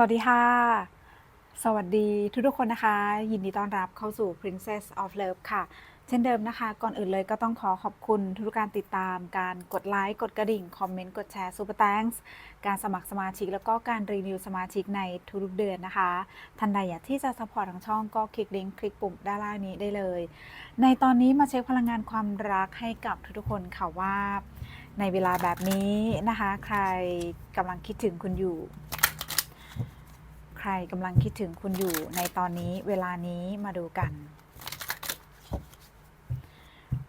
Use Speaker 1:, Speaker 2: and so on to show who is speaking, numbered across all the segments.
Speaker 1: สวัสดีค่ะ สวัสดีทุกทุกคนนะคะ ยินดีต้อนรับเข้าสู่ Princess of Love ค่ะ เช่นเดิมนะคะ ก่อนอื่นเลยก็ต้องขอขอบคุณทุกการติดตาม การกดไลค์ กดกระดิ่ง คอมเมนต์ กดแชร์ Super Thanks การสมัครสมาชิก แล้วก็การรีวิวสมาชิกในทุกๆเดือนนะคะท่านใดอยากที่จะสปอร์ตทางช่องก็คลิกลิงก์คลิกปุ่มด้านล่างนี้ได้เลย ในตอนนี้มาเช็คพลังงานความรักให้กับทุกๆคนค่ะว่า ในเวลาแบบนี้นะคะ ใครกำลังคิดถึงคุณอยู่ รกำลังคิดถึงคุณอยู่ในตอนนี้เวลานี้มาดูกัน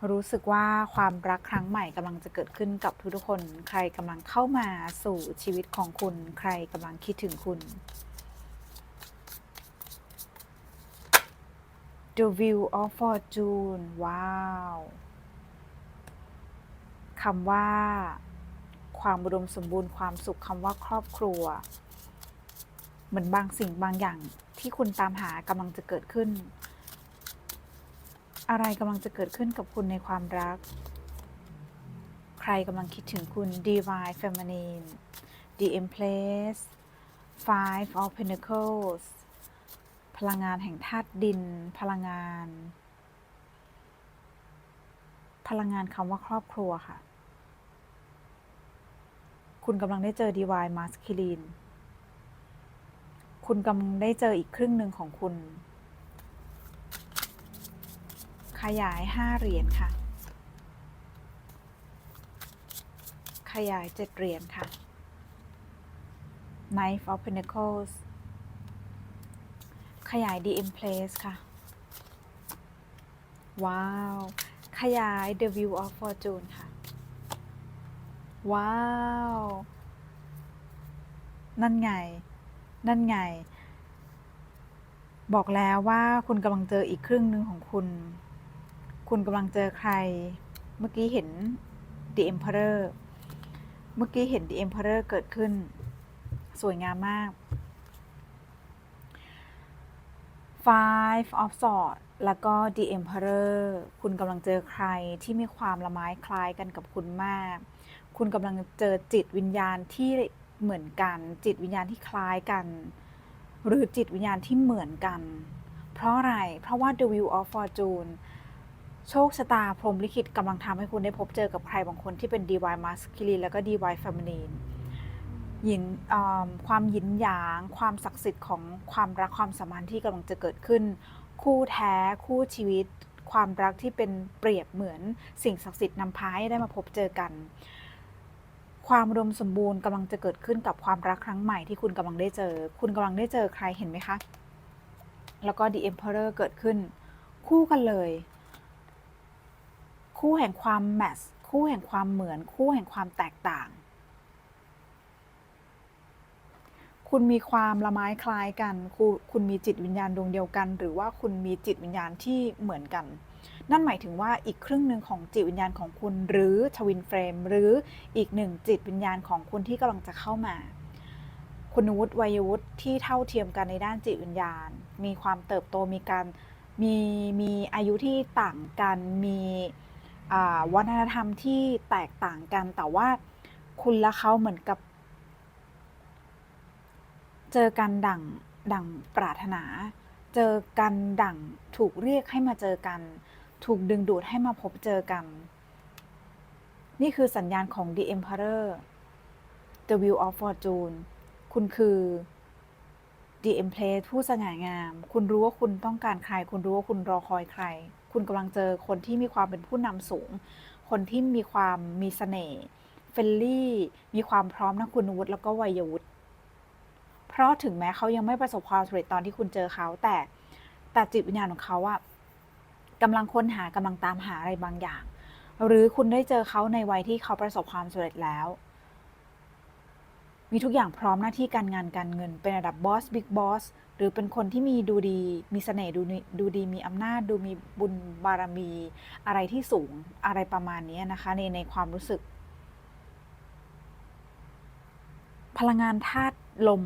Speaker 1: รู้สึกว่าความรักครั้งใหม่กำลังจะเกิดขึ้นกับทุกๆคน ใครกำลังเข้ามาสู่ชีวิตของคุณ ใครกำลังคิดถึงคุณ The View of Fortune ว้าวคำว่า ความอุดมสมบูรณ์ความสุขคำว่าครอบครัว เหมือนบางสิ่งบางอย่างที่คุณตามหากำลังจะเกิดขึ้น อะไรกำลังจะเกิดขึ้นกับคุณในความรัก ใครกำลังคิดถึงคุณ Divine Feminine The Empress Five of Pentacles พลังงานแห่งธาตุดิน พลังงาน พลังงานคำว่าครอบครัวค่ะ คุณกำลังได้เจอ Divine Masculine คุณกำลังได้เจออีกครึ่งหนึ่งของคุณ ขยายห้าเหรียญค่ะ ขยายเจ็ดเหรียญค่ะ Knife of Pentacles ขยาย The Empress ค่ะ ว้าว ขยาย The View of Fortune ค่ะ ว้าว นั่นไง นั่นไง บอกแล้วว่าคุณกำลังเจออีกครึ่งหนึ่งของคุณ คุณกำลังเจอใคร เมื่อกี้เห็น The Emperor เมื่อกี้เห็น The Emperor เกิดขึ้น สวยงามมาก Five of Swords แล้วก็ The Emperor คุณกำลังเจอใครที่มีความละไม้คล้ายกันกับคุณมาก คุณกำลังเจอจิตวิญญาณที่ เหมือนกัน จิตวิญญาณที่คล้ายกัน หรือจิตวิญญาณที่เหมือนกัน เพราะอะไร เพราะว่า The Wheel of Fortune โชคชะตาพรหมลิขิตกำลังทำให้คุณได้พบเจอกับใครบางคนที่เป็น Divine Masculine แล้วก็ Divine Feminine ยินความยินหยาง ความศักดิ์สิทธิ์ของความรักความสัมพันธ์ที่กำลังจะเกิดขึ้น คู่แท้คู่ชีวิต ความรักที่เป็นเปรียบเหมือนสิ่งศักดิ์สิทธิ์นำพาให้ได้มาพบเจอกัน ความอุดมสมบูรณ์กำลังจะเกิดขึ้นกับความรักครั้งใหม่ที่คุณกำลังได้เจอ คุณกำลังได้เจอใครเห็นไหมคะ แล้วก็ The Emperor เกิดขึ้น คู่กันเลย คู่แห่งความแมทคู่แห่งความเหมือน คู่แห่งความแตกต่าง คุณมีความละไม้คล้ายกัน คุณมีจิตวิญญาณดวงเดียวกัน หรือว่าคุณมีจิตวิญญาณที่เหมือนกัน นั่นหมายถึงว่าอีกครึ่งหนึ่งของจิตวิญญาณของคุณ หรือทวินเฟรม หรืออีกหนึ่งจิตวิญญาณของคุณที่กำลังจะเข้ามา คุณวุฒิวัยวุฒิที่เท่าเทียมกันในด้านจิตวิญญาณ มีความเติบโตมีการมีมีอายุที่ต่างกันมีวัฒนธรรมที่แตกต่างกัน แต่ว่าคุณและเขาเหมือนกับ เจอกันดั่งดั่งปรารถนา เจอกันดั่งถูกเรียกให้มาเจอกัน ถูกดึงดูดให้มาพบเจอกัน นี่คือสัญญาณของ The Emperor The Wheel of Fortune คุณคือ The Empress ผู้สง่างาม คุณรู้ว่าคุณต้องการใคร คุณรู้ว่าคุณรอคอยใคร คุณกำลังเจอคนที่มีความเป็นผู้นำสูง คนที่มีความมีเสน่ห์เฟลลี่ มีความพร้อมทั้งคุณวุฒิแล้วก็วัยวุฒิเพราะถึงแม้เขายังไม่ประสบความสำเร็จตอนที่คุณเจอเขาแต่แต่จิตวิญญาณของเขาอะ กำลังค้นหากำลังตามหาอะไรบางอย่าง หรือคุณได้เจอเขาในวัยที่เขาประสบความสำเร็จแล้ว มีทุกอย่างพร้อมหน้าที่การงานการเงิน เป็นระดับบอสบิ๊กบอสหรือเป็นคนที่มีดูดี มีเสน่ห์ดูดีดูดีมีอำนาจดูมีบุญบารมี อะไรที่สูงอะไรประมาณนี้นะคะ ในในความรู้สึก พลังงานธาตุลม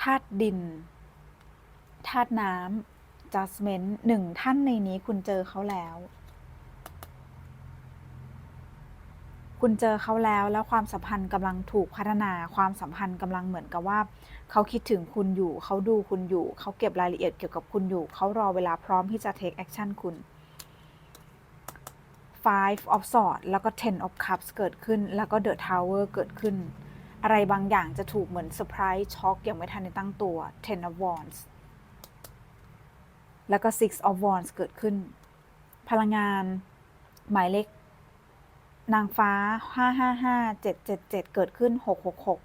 Speaker 1: ธาตุดินธาตุน้ำ judgment หนึ่งท่านในนี้คุณเจอเขาแล้ว คุณเจอเขาแล้วแล้วความสัมพันธ์กำลังถูกพัฒนาความสัมพันธ์กำลังเหมือนกับว่าเขาคิดถึงคุณอยู่ เขาดูคุณอยู่ เขาเก็บรายละเอียดเกี่ยวกับคุณอยู่ เขารอเวลาพร้อมที่จะ take action คุณ five of swords แล้วก็ ten of cups เกิดขึ้น แล้วก็ the tower เกิดขึ้น อะไรบางอย่างจะถูกเหมือนเซอร์ไพรส์ช็อกอย่างไม่ทันได้ตั้งตัว ten of wands แล้วก็ six of wands เกิดขึ้น พลังงาน หมายเลขนางฟ้าห้าห้าห้าเจ็ดเจ็ดเจ็ดเกิดขึ้นหกหกหก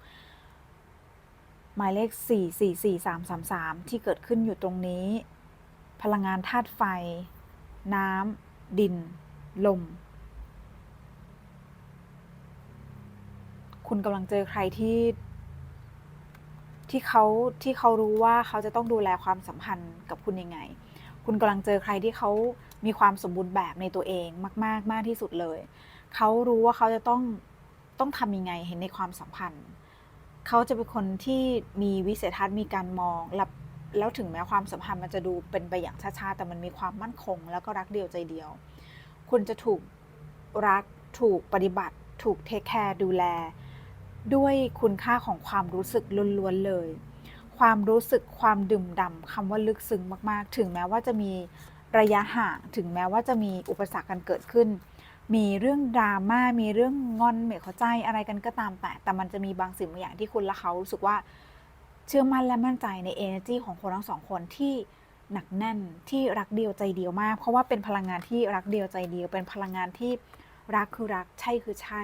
Speaker 1: หมายเลขสี่สี่สี่สามสามสามที่เกิดขึ้นอยู่ตรงนี้ พลังงานธาตุไฟ น้ำ ดิน ลม คุณกำลังเจอใครที่ที่เขาที่เขารู้ว่าเขาจะต้องดูแลความสัมพันธ์กับคุณยังไง คุณกำลังเจอใครที่เขามีความสมบูรณ์แบบในตัวเองมาก ๆ มากที่สุดเลย เขารู้ว่าเขาจะต้องต้องทำยังไงเห็นในความสัมพันธ์ เขาจะเป็นคนที่มีวิสัยทัศน์มีการมองแล้วแล้วถึงแม้ความสัมพันธ์มันจะดูเป็นไปอย่างช้าๆแต่มันมีความมั่นคง แล้วก็รักเดียวใจเดียว คุณจะถูกรักถูกปฏิบัติ ถูกเทคแคร์ดูแล ด้วยคุณค่าของความรู้สึกล้วนๆเลย ความรู้สึกความดื่มด่ำคำว่าลึกซึ้งมากๆ ถึงแม้ว่าจะมีระยะห่าง ถึงแม้ว่าจะมีอุปสรรคกันเกิดขึ้น มีเรื่องดราม่า มีเรื่องงอนไม่เข้าใจอะไรกันก็ตามแต่ แต่มันจะมีบางสิ่งบางอย่างที่คุณและเขารู้สึกว่าเชื่อมั่นและมั่นใจใน energy ของคนทั้งสองคนที่หนักแน่นที่รักเดียวใจเดียวมาก เพราะว่าเป็นพลังงานที่รักเดียวใจเดียว เป็นพลังงานที่รักคือรักใช่คือใช่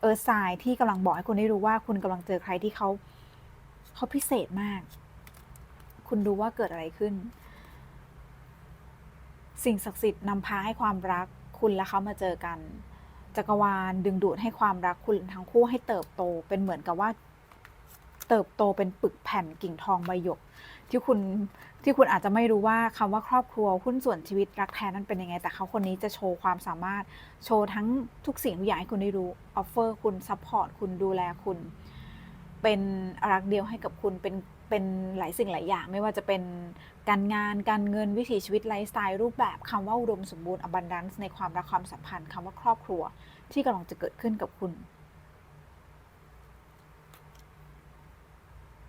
Speaker 1: เออสายที่กำลังบอกให้คุณได้รู้ว่าคุณกำลังเจอใครที่เขา เขาพิเศษมาก คุณดูว่าเกิดอะไรขึ้น สิ่งศักดิ์สิทธิ์นำพาให้ความรักคุณและเขามาเจอกัน จักรวาลดึงดูดให้ความรักคุณทั้งคู่ให้เติบโตเป็นเหมือนกับว่าเติบโตเป็นปึกแผ่นกิ่งทองใบหยก ที่คุณที่คุณอาจจะไม่รู้ว่าคำว่าครอบครัวหุ้นส่วนชีวิตรักแท้นั้นเป็นยังไง แต่เขาคนนี้จะโชว์ความสามารถโชว์ทั้งทุกสิ่งทุกอย่างให้คุณได้รู้ออฟเฟอร์คุณซัพพอร์ตคุณดูแลคุณ เป็นรักเดียวให้กับคุณเป็นเป็นหลายสิ่งหลายอย่าง ไม่ว่าจะเป็นการงานการเงินวิถีชีวิตไลฟ์สไตล์รูปแบบคำว่าอุดมสมบูรณ์ abundance ในความรักความสัมพันธ์คำว่าครอบครัวที่กำลังจะเกิดขึ้นกับคุณ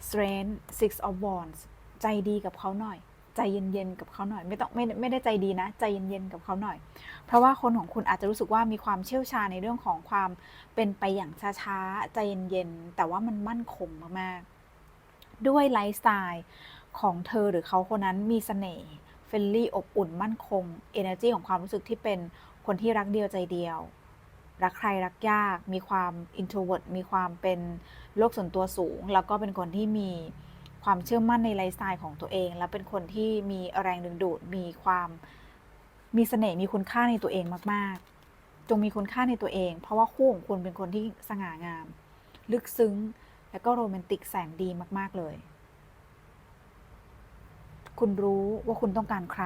Speaker 1: strength six of wands ใจดีกับเขาหน่อย ใจเย็นๆกับเขาหน่อย ไม่ต้องไม่ไม่ได้ใจดีนะ ใจเย็นๆกับเขาหน่อย เพราะว่าคนของคุณอาจจะรู้สึกว่ามีความเชี่ยวชาญในเรื่องของความเป็นไปอย่างช้าๆ ใจเย็นๆ แต่ว่ามันมั่นคงมากๆ ด้วยไลฟ์สไตล์ของเธอหรือเขาคนนั้นมีเสน่ห์เฟลลี่อบอุ่นมั่นคง energy ของความรู้สึกที่เป็นคนที่รักเดียวใจเดียว รักใครรักยาก มีความ introvert มีความเป็นโลกส่วนตัวสูง แล้วก็เป็นคนที่มี ความเชื่อมั่นในไลฟ์สไตล์ของตัวเอง และเป็นคนที่มีแรงดึงดูดมีความมีเสน่ห์มีคุณค่าในตัวเองมาก ๆ จงมีคุณค่าในตัวเอง เพราะว่าคู่ของคุณเป็นคนที่สง่างาม ลึกซึ้ง และก็โรแมนติกแสนดีมาก ๆ เลย คุณรู้ว่าคุณต้องการใคร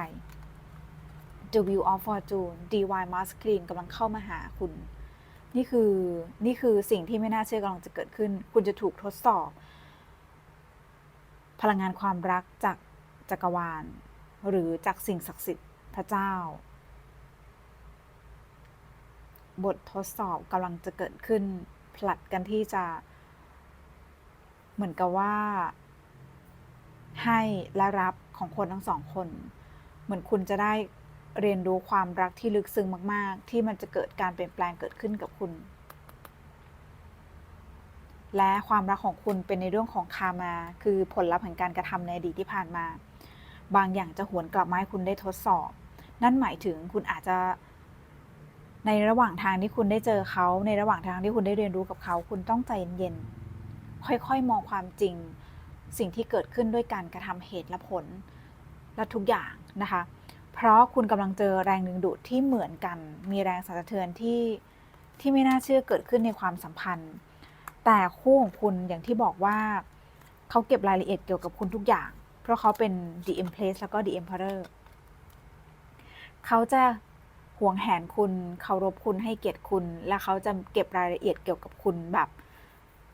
Speaker 1: The Wheel of Fortune Divine Masculine กำลังเข้ามาหาคุณ นี่คือนี่คือสิ่งที่ไม่น่าเชื่อกำลังจะเกิดขึ้น คุณจะถูกทดสอบ พลังงานความรักจากจักรวาล หรือจากสิ่งศักดิ์สิทธิ์พระเจ้า บททดสอบกำลังจะเกิดขึ้น ผลัดกันที่จะเหมือนกับว่า ให้และรับของคนทั้งสองคน เหมือนคุณจะได้เรียนรู้ความรักที่ลึกซึ้งมาก ๆ ที่มันจะเกิดการเปลี่ยนแปลงเกิดขึ้นกับคุณ และความรักของคุณเป็นในเรื่องของคามา คือผลลัพธ์แห่งการกระทำในอดีตที่ผ่านมา บางอย่างจะหวนกลับมาให้คุณได้ทดสอบ นั่นหมายถึงคุณอาจจะในระหว่างทางที่คุณได้เจอเขาในระหว่างทางที่คุณได้เรียนรู้กับเขา คุณต้องใจเย็นๆค่อยๆ มองความจริง สิ่งที่เกิดขึ้นด้วยการกระทำเหตุและผล และทุกอย่างนะคะ เพราะคุณกำลังเจอแรงดึงดูดที่เหมือนกัน มีแรงสั่นสะเทือนที่ที่ไม่น่าเชื่อเกิดขึ้นในความสัมพันธ์ แต่คู่ของคุณอย่างที่บอกว่าเขาเก็บรายละเอียดเกี่ยวกับคุณทุกอย่าง เพราะเขาเป็น The Empress แล้วก็ The Emperor เขาจะห่วงแหนคุณเคารพคุณให้เกียรติคุณ และเขาจะเก็บรายละเอียดเกี่ยวกับคุณแบบ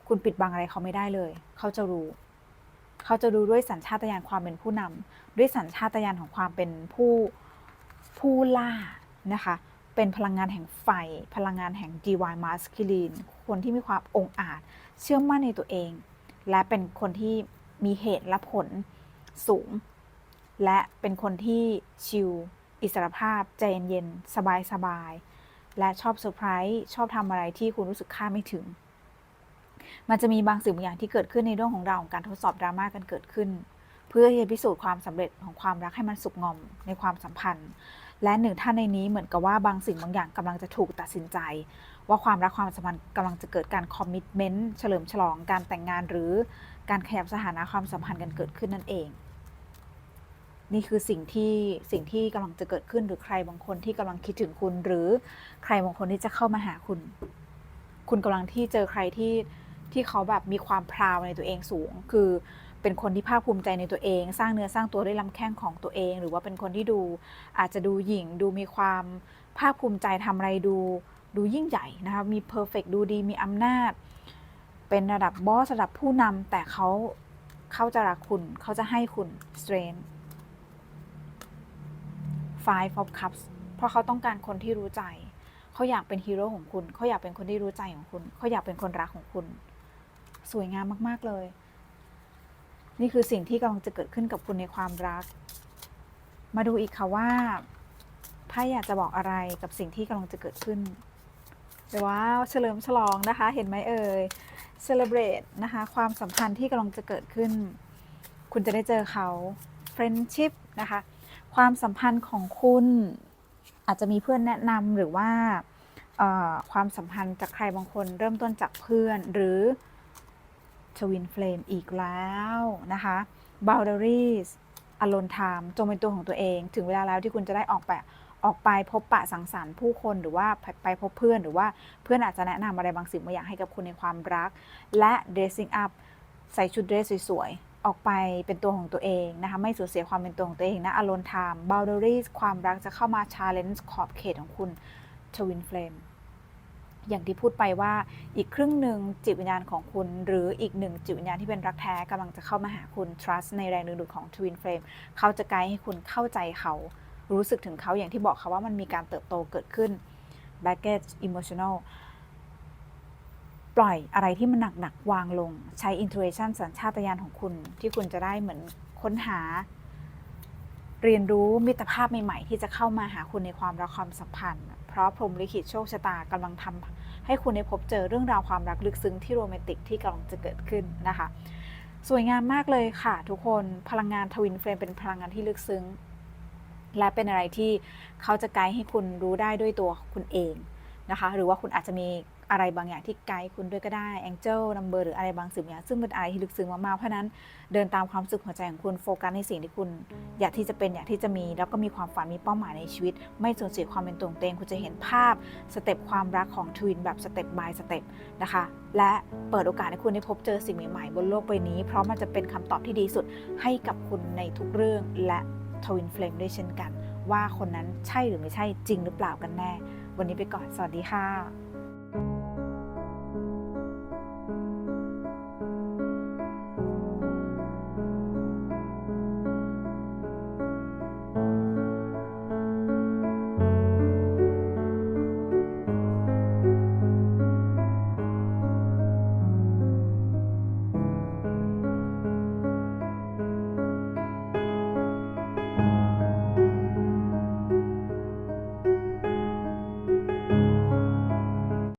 Speaker 1: คุณปิดบังอะไรเขาไม่ได้เลย เขาจะรู้ เขาจะรู้ด้วยสัญชาตญาณความเป็นผู้นำด้วยสัญชาตญาณของความเป็นผู้ผู้ล่านะคะ เป็นพลังงานแห่งไฟ พลังงานแห่ง divine masculine คนที่มีความองอาจ เชื่อมั่นในตัวเอง และเป็นคนที่มีเหตุและผลสูง และเป็นคนที่ชิลอิสรภาพใจเย็นๆสบาย และชอบเซอร์ไพรส์ชอบทำอะไรที่คุณรู้สึกคาดไม่ถึง มันจะมีบางสิ่งบางอย่างที่เกิดขึ้นในเรื่องของเราของการทดสอบดราม่ากันเกิดขึ้น เพื่อที่จะพิสูจน์ความสำเร็จของความรักให้มันสุกงอมในความสัมพันธ์ และหนึ่งท่านในนี้เหมือนกับว่าบางสิ่งบางอย่างกำลังจะถูกตัดสินใจ ว่าความรักความสัมพันธ์กำลังจะเกิดการคอมมิชเมนต์เฉลิมฉลองการแต่งงานหรือการขยับสถานะความสัมพันธ์กันเกิดขึ้นนั่นเอง นี่คือสิ่งที่สิ่งที่กำลังจะเกิดขึ้นหรือใครบางคนที่กำลังคิดถึงคุณ หรือใครบางคนที่จะเข้ามาหาคุณ คุณกำลังที่เจอใครที่ที่เขาแบบมีความพราวในตัวเองสูง คือ เป็นคนที่ภาคภูมิใจในตัวเอง สร้างเนื้อสร้างตัวด้วยลำแข้งของตัวเอง หรือว่าเป็นคนที่ดูอาจจะดูหยิ่งดูมีความภาคภูมิใจทำอะไรดูดูยิ่งใหญ่นะคะมีเพอร์เฟกดูดีมีอำนาจ เป็นระดับบอสระดับผู้นำแต่เขาเขาจะรักคุณเขาจะให้คุณ strength five of cups เพราะเขาต้องการคนที่รู้ใจเขาอยากเป็นฮีโร่ของคุณ เขาอยากเป็นคนที่รู้ใจของคุณ เขาอยากเป็นคนรักของคุณ สวยงามมาก ๆ เลย นี่คือสิ่งที่กำลังจะเกิดขึ้นกับคุณในความรัก มาดูอีกค่ะว่าไพ่อยากจะบอกอะไรกับสิ่งที่กำลังจะเกิดขึ้นว้าวเฉลิมฉลองนะคะ เห็นไหมเอ่ย celebrate นะคะ ความสัมพันธ์ที่กำลังจะเกิดขึ้น คุณจะได้เจอเขา friendship นะคะ ความสัมพันธ์ของคุณอาจจะมีเพื่อนแนะนำหรือว่าความสัมพันธ์จากใครบางคนเริ่มต้นจากเพื่อนหรือ Twin Flame อีกแล้วนะคะ Boundaries Alone Time จงเป็นตัวของตัวเอง ถึงเวลาแล้วที่คุณจะได้ออกไปออกไปพบปะสังสรรค์ผู้คนหรือว่าไปพบเพื่อนหรือว่าเพื่อนอาจจะแนะนำอะไรบางสิ่งบางอย่างให้กับคุณในความรัก และ dressing up ใส่ชุดเดรสสวยๆ ออกไปเป็นตัวของตัวเองนะคะ ไม่สูญเสียความเป็นตัวของตัวเองนะ alone time boundaries ความรักจะเข้ามา challenge ขอบเขตของคุณ twin flame อย่างที่พูดไปว่าอีกครึ่งหนึ่งจิตวิญญาณของคุณ หรืออีกหนึ่งจิตวิญญาณที่เป็นรักแท้กำลังจะเข้ามาหาคุณ trust ในแรงดึงดูดของ twin flame เขาจะไกด์ให้คุณเข้าใจเขารู้สึกถึงเขาอย่างที่บอกค่ะว่ามันมีการเติบโตเกิดขึ้น baggage emotional ปล่อยอะไรที่มันหนักๆวางลง ใช้ intuition สัญชาตญาณของคุณ ที่คุณจะได้เหมือนค้นหา เรียนรู้มิตรภาพใหม่ๆ ที่จะเข้ามาหาคุณในความรักความสัมพันธ์ เพราะพรหมลิขิตโชคชะตากำลังทำให้คุณได้พบเจอเรื่องราวความรักลึกซึ้งที่โรแมนติกที่กำลังจะเกิดขึ้นนะคะ สวยงามมากเลยค่ะ ทุกคนพลังงานทวินเฟรมเป็นพลังงานที่ลึกซึ้ง และเป็นอะไรที่เขาจะไกด์ให้คุณรู้ได้ด้วยตัวคุณเองนะคะ หรือว่าคุณอาจจะมี อะไรบางอย่างที่ไกด์คุณด้วยก็ได้ Angel Number หรืออะไรบางสิ่งอย่างซึ่งเป็นอะไรที่ลึกซึ้งมากๆเพราะนั้นเดินตามความสึกหัวใจของคุณโฟกัสในสิ่งที่คุณ อยากที่จะเป็นอยากที่จะมี แล้วก็มีความฝันมีเป้าหมายในชีวิต ไม่สูญเสียความเป็นตัวเองคุณจะเห็นภาพสเต็ปความรักของทวินแบบสเต็ป by สเต็ปนะคะและเปิดโอกาสให้คุณได้พบเจอสิ่งใหม่ๆบนโลกใบนี้ เพราะมันจะเป็นคำตอบที่ดีสุดให้กับคุณในทุกเรื่องและทวินเฟลมด้วยเช่นกัน ว่าคนนั้นใช่หรือไม่ใช่จริงหรือเปล่ากันแน่ วันนี้ไปก่อน สวัสดีค่ะ